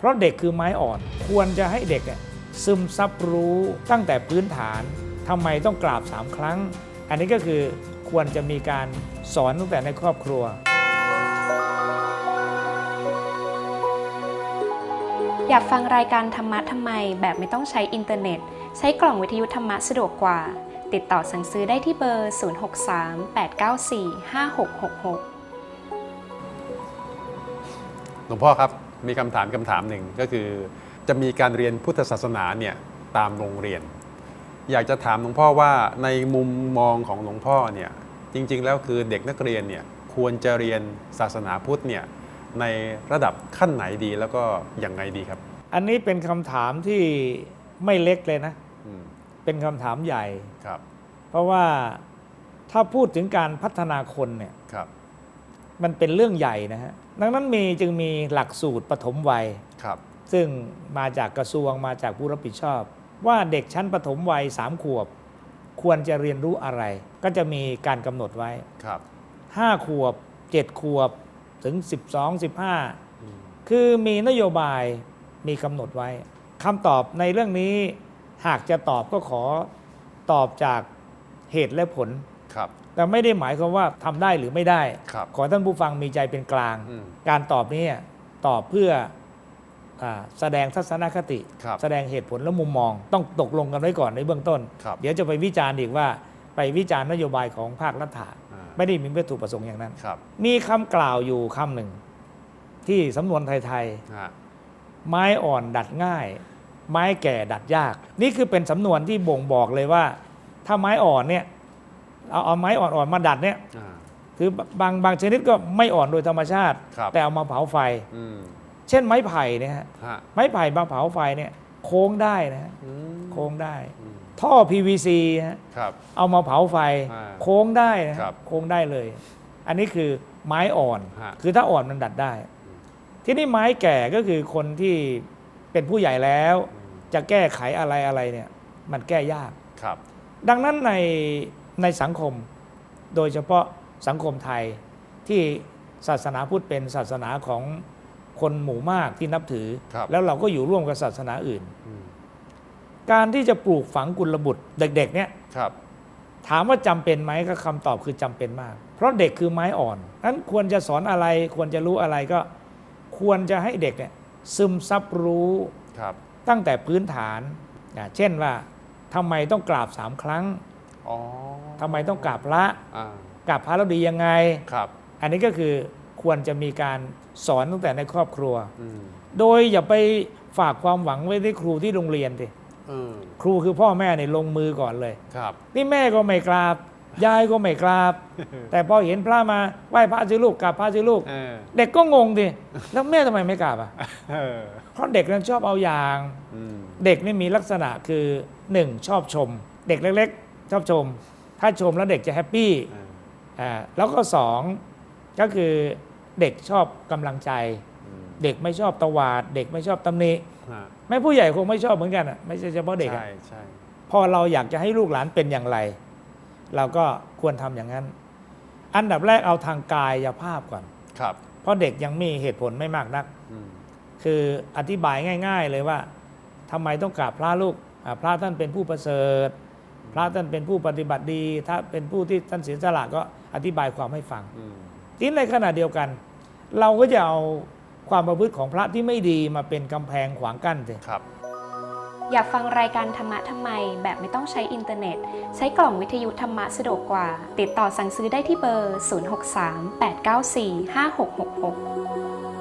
เพราะเด็กคือไม้อ่อนควรจะให้เด็กอะซึมซับรู้ตั้งแต่พื้นฐานทำไมต้องกราบสามครั้ง อันนี้ก็คือควรจะมีการสอนตั้งแต่ในครอบครัว อยากฟังรายการธรรมะทำไมแบบไม่ต้องใช้อินเทอร์เน็ต ใช้กล่องวิทยุธรรมะสะดวกกว่า ติดต่อสั่งซื้อได้ที่เบอร์ 0638945666 หลวงพ่อครับ มีคำถามคำถามหนึ่งก็คือ จะมีการเรียนพุทธศาสนาเนี่ยตามโรงเรียน อยากจะถามหลวงพ่อว่าในมุมมองของหลวงพ่อเนี่ยจริง ๆ แล้วคือเด็กนักเรียนเนี่ยควรจะเรียนศาสนาพุทธเนี่ยในระดับขั้นไหนดีแล้วก็อย่างไงดีครับ อันนี้เป็นคำถามที่ไม่เล็กเลยนะ อืมเป็นคำถามใหญ่ ครับเพราะว่าถ้าพูดถึงการพัฒนาคนเนี่ย ครับ มันเป็นเรื่องใหญ่นะฮะดังนั้นมีจึงมีหลักสูตรปฐมวัย ครับ ซึ่งมาจากกระทรวงมาจากผู้รับผิดชอบ ว่าเด็กชั้นปฐมวัยสามขวบ ควรจะเรียนรู้อะไร ก็จะมีการกำหนดไว้ครับ5ขวบ7ขวบถึง12 15อืม คือมีนโยบายมีกำหนดไว้คำตอบในเรื่องนี้หากจะตอบก็ขอตอบจากเหตุและผล ครับแต่ไม่ได้หมายความว่าทำได้หรือไม่ได้ ครับ ขอท่านผู้ฟังมีใจเป็นกลาง อืมการตอบนี้ตอบเพื่ออาแสดงทัศนคติ ครับแสดงเหตุผลและมุมมอง ต้องตกลงกันไว้ก่อนในเบื้องต้น ครับ เดี๋ยวจะไปวิจารณ์อีกว่าไปวิจารณ์นโยบายของภาครัฐาอ่าไม่ได้มีวัตถุประสงค์อย่างนั้น ครับมีคำกล่าวอยู่คำหนึ่ง ที่สำนวนไทย ฮะๆ ไม้อ่อนดัดง่าย ไม้แก่ดัดยาก นี่คือเป็นสำนวนที่บ่งบอกเลยว่า ถ้าไม้อ่อนเนี่ย เอาเอาไม้อ่อนๆมาดัดเนี่ยอ่า คือบางบางชนิดก็ไม่อ่อนโดยธรรมชาติ ครับ แต่เอามาเผาไฟ อืมเช่นไม้ไผ่เนี่ยฮะฮะไม้ไผ่มาเผาไฟเนี่ยโค้งได้นะฮะอืมโค้งได้ อืมท่อ PVC ฮะครับ เอามาเผาไฟ อ่าโค้งได้นะฮะครับโค้งได้เลย อันนี้คือไม้อ่อน ฮะ คือถ้าอ่อนมันดัดได้ ที่นี่ไม้แก่ก็คือคนที่เป็นผู้ใหญ่แล้วอืมจะแก้ไขอะไรอะไรเนี่ยมันแก้ยาก ครับ ดังนั้นใน ในสังคม โดยเฉพาะสังคมไทยที่ศาสนาพุทธเป็นศาสนาของคนหมู่มากที่นับถือครับแล้วเราก็อยู่ร่วมกับศาสนาอื่นอืมการที่จะปลูกฝังกุลบุตรเด็ก ๆ เนี่ยครับถามว่าจำเป็นไหมก็คำตอบคือจำเป็นมาก เพราะเด็กคือไม้อ่อนนั้นควรจะสอนอะไรควรจะรู้อะไรก็ ควรจะให้เด็กเนี่ยซึมซับรู้ครับตั้งแต่พื้นฐานอะเช่นว่าทำไมต้องกราบสามครั้ง อ๋อทำไมต้องกราบพระอ่ากราบพระแล้วดียังไง ครับอันนี้ก็คือควรจะมีการสอนตั้งแต่ในครอบครัว อืมโดยอย่าไปฝากความหวังไว้ที่ครูที่โรงเรียนสิเออครูคือพ่อแม่เนี่ยลงมือก่อนเลย ครับ นี่แม่ก็ไม่กราบ ยายก็ไม่กราบ แต่พอเห็นพระมาไหว้พระสิลูกกราบพระสิลูก เออเด็กก็งงดิแล้วแม่ทำไมไม่กราบอะเออเพราะเด็กนั้นชอบเอาอย่าง อืมเด็กนี่มีลักษณะคือหนึ่งชอบชม เด็กเล็กๆ ชอบชม ถ้าชมแล้วเด็กจะแฮปปี้เอออ่าแล้วก็สองก็คือเด็กชอบกำลังใจอืมเด็กไม่ชอบตวาด เด็กไม่ชอบตำหนิฮะแม่ผู้ใหญ่คงไม่ชอบเหมือนกันอะไม่ใช่เฉพาะเด็กอะใช่ใช่พอเราอยากจะให้ลูกหลานเป็นอย่างไร เราก็ควรทำอย่างนั้น อันดับแรกเอาทางกายภาพก่อนครับ เพราะเด็กยังมีเหตุผลไม่มากนักอืมคืออธิบายง่าย ๆ เลยว่าทำไมต้องกราบพระลูกอ่าพระท่านเป็นผู้ประเสริฐ พระท่านเป็นผู้ปฏิบัติดี ถ้าเป็นผู้ที่ท่านเสียสละก็อธิบายความให้ฟังอืมทีนี้ในขณะเดียวกัน เราก็จะเอาความประพฤติของพระที่ไม่ดีมาเป็นกำแพงขวางกั้นสิครับ อยากฟังรายการธรรมะทำไม แบบไม่ต้องใช้อินเทอร์เน็ต ใช้กล่องวิทยุธรรมะสะดวกกว่า ติดต่อสั่งซื้อได้ที่เบอร์ 0638945666